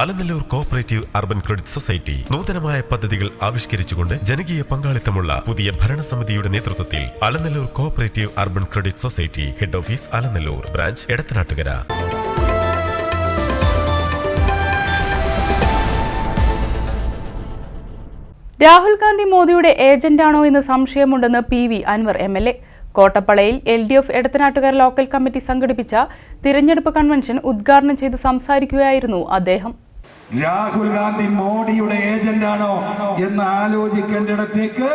Alanallur Cooperative Urban Credit Society നൂതനമായ പദ്ധതികൾ ആവിഷ്കരിച്ചുകൊണ്ട് ജനകീയ പങ്കാളിത്തമുള്ള പുതിയ ഭരണസമിതിയുടെ നേതൃത്വത്തിൽ Alanallur Cooperative Urban Credit Society head office Alanallur branch Edathanattukara. Rahul Gandhi മോദിയുടെ ഏജന്റാണോ എന്ന് സംശയമുണ്ടെന്ന് P V Anvar M L A. കോട്ടപ്പളയിൽ L D F Edathanattukara local committee സംഘടിപ്പിച്ച തിരഞ്ഞെടുപ്പ് കൺവെൻഷൻ ഉദ്ഘാടനം ചെയ്ത് സംസാരിക്കുകയായിരുന്നു അദ്ദേഹം. രാഹുൽ ഗാന്ധി മോഡിയുടെ ഏജന്റ് ആണോ എന്ന് ആലോചിക്കേണ്ടിടത്തേക്ക്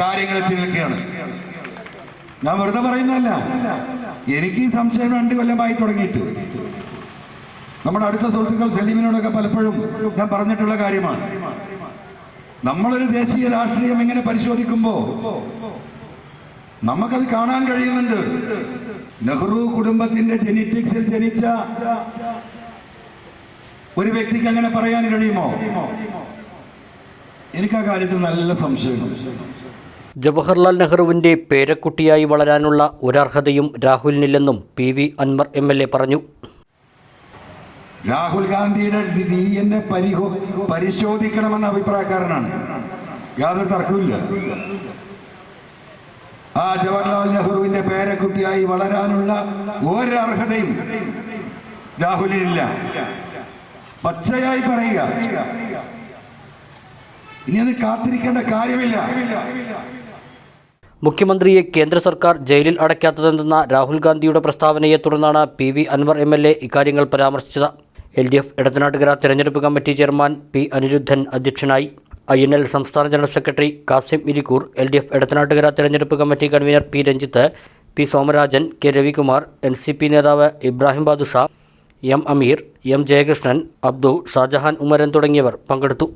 കാര്യങ്ങൾ എത്തി നിൽക്കുകയാണ് ഞാൻ വെറുതെ പറയുന്നതല്ല. എനിക്ക് ഈ സംശയം രണ്ട് കൊല്ലമായി തുടങ്ങിയിട്ട്. നമ്മുടെ അടുത്ത സുഹൃത്തുക്കൾ സലീമിനോടൊക്കെ പലപ്പോഴും ഞാൻ പറഞ്ഞിട്ടുള്ള കാര്യമാണ്. നമ്മളൊരു ദേശീയ രാഷ്ട്രീയം എങ്ങനെ പരിശോധിക്കുമ്പോ നമുക്കത് കാണാൻ കഴിയുന്നുണ്ട്. നെഹ്റു കുടുംബത്തിന്റെ ജെനറ്റിക്സിൽ ജനിച്ച ഒരു വ്യക്തിക്ക് അങ്ങനെ പറയാൻ കഴിയുമോ? എനിക്ക് ആ കാര്യത്തിൽ നല്ല സംശയമുണ്ട് ജവഹർലാൽ നെഹ്റുവിന്റെ പേരക്കുട്ടിയായി വളരാനുള്ള ഒരർഹതയും രാഹുലിനില്ലെന്നും P V Anvar M L A പറഞ്ഞു. രാഹുൽ ഗാന്ധിയുടെ ഡി എൻ എ പരിഹോ പരിശോധിക്കണമെന്ന അഭിപ്രായക്കാരനാണ്. യാതൊരു തർക്കമില്ല ആ ജവഹർലാൽ നെഹ്റുവിന്റെ പേരക്കുട്ടിയായി വളരാനുള്ള ഒരർഹതയും രാഹുലിനില്ല. പച്ചയായി പറയുക. ഇനി അത് കാത്തിരിക്കേണ്ട കാര്യമില്ല. മുഖ്യമന്ത്രിയെ കേന്ദ്ര സർക്കാർ ജയിലിൽ അടയ്ക്കാത്തതെന്ന രാഹുൽ ഗാന്ധിയുടെ പ്രസ്താവനയെ തുടർന്നാണ് P V Anvar M L A ഇക്കാര്യങ്ങൾ പരാമർശിച്ചത്. എൽ ഡി എഫ് ഇടത്തനാട്ടുകര തെരഞ്ഞെടുപ്പ് കമ്മിറ്റി ചെയർമാൻ പി അനിരുദ്ധൻ അധ്യക്ഷനായി. ഐ എൻ എൽ സംസ്ഥാന general secretary Kasim Irikkur L D F Edathanattukara തെരഞ്ഞെടുപ്പ് committee convener P Ranjith P Somarajan K Ravikumar N C P നേതാവ് Ibrahim Badusha M Ameer M Jayakrishnan Abdu Shajahan Umaran തുടങ്ങിയവർ പങ്കെടുത്തു.